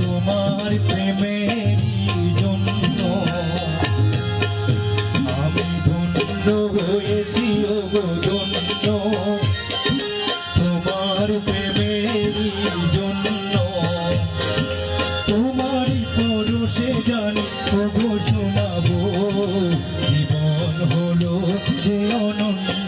তোমার প্রেমের জন্য, তোমার প্রেমের জন্য তোমার পরশে জানি তবু শোনাবো, জীবন হলো যে অনন্য।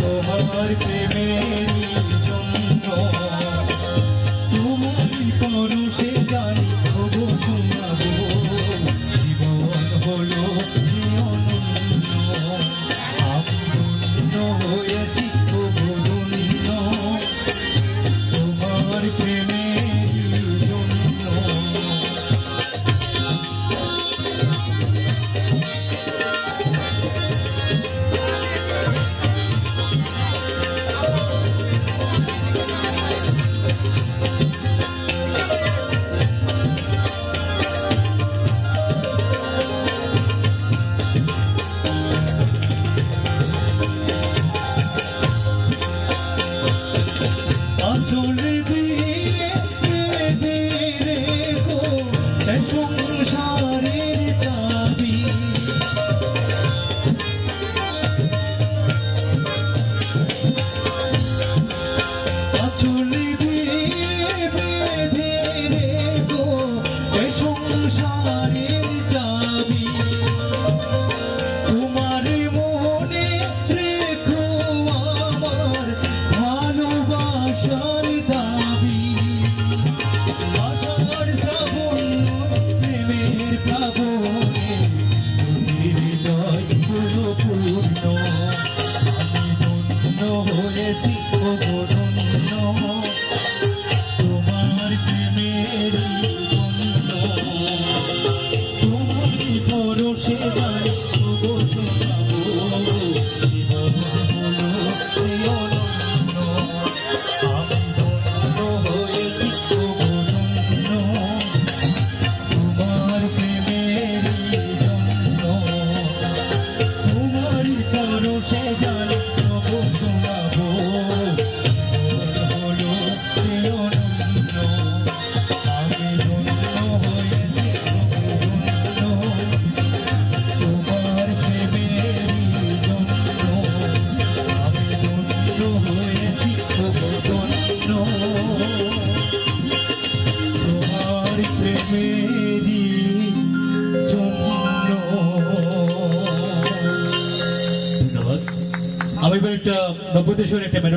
তোমার প্রেমের তোমার পরশে দাঁড়িয়ে হয়েছি আমি একটা নব্বই একটা